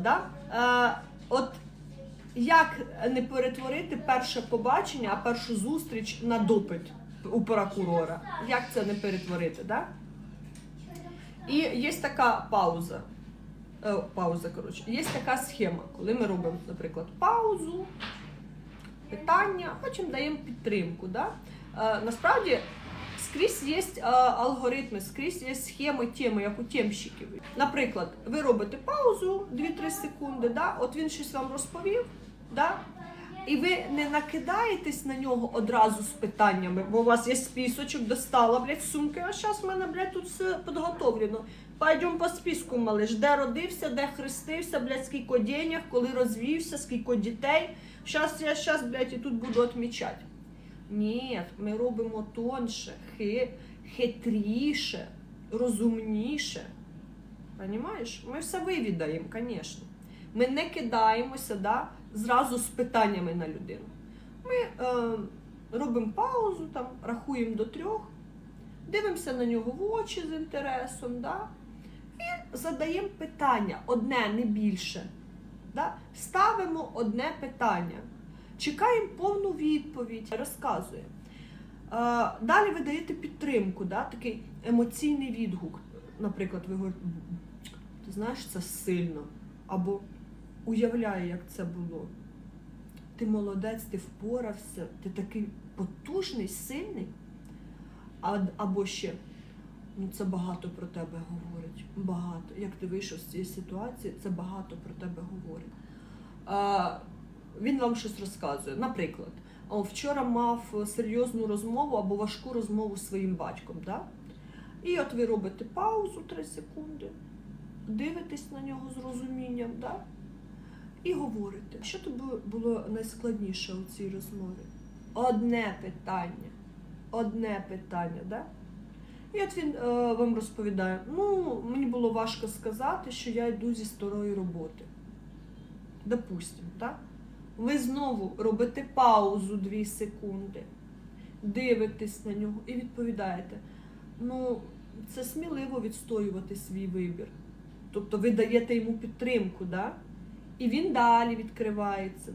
Да? Е, от як не перетворити перше побачення, а першу зустріч на допит у прокурора? Як це не перетворити? Да? І є така пауза. Е, пауза, коротше. Є така схема, коли ми робимо, наприклад, паузу, питання, потім даємо підтримку. Да? Е, насправді скрізь є е, алгоритми, скрізь є схеми теми, як у темщиків. Наприклад, ви робите паузу 2-3 секунди, да? от він щось вам розповів, да? і ви не накидаєтесь на нього одразу з питаннями, бо у вас є списочок, достала, блядь, сумки, а зараз в мене, блядь, тут все підготовлено. Пойдем по списку, малиш, де родився, де хрестився, блядь, скільки денег, коли розвівся, скільки дітей. Щас я щас, блядь, і тут буду відмічати. Ні, ми робимо тонше, хи, хитріше, розумніше. Понімаєш? Ми все вивідаємо, звісно. Ми не кидаємося да, зразу з питаннями на людину. Ми е, робимо паузу, там, рахуємо до трьох, дивимося на нього в очі з інтересом, да, і задаємо питання, одне, не більше. Да? Ставимо одне питання. Чекаємо повну відповідь, розказуємо. Е, Далі ви даєте підтримку, да? такий емоційний відгук. Наприклад, ви говорите, ти знаєш, це сильно. Або уявляю, як це було. Ти молодець, ти впорався, ти такий потужний, сильний. Або ще, ну це багато про тебе говорить. Багато. Як ти вийшов з цієї ситуації, це багато про тебе говорить. Він вам щось розказує. Наприклад, вчора мав серйозну розмову або важку розмову з своїм батьком. Да? І от ви робите паузу 3 секунди, дивитесь на нього з розумінням, да? і говорите. Що тобі було найскладніше у цій розмові? Одне питання. Одне питання, да? І от він е, вам розповідає: ну, мені було важко сказати, що я йду зі старої роботи. Допустимо, так? Ви знову робите паузу 2 секунди, дивитесь на нього і відповідаєте. Ну, це сміливо відстоювати свій вибір. Тобто ви даєте йому підтримку, да? і він далі відкривається.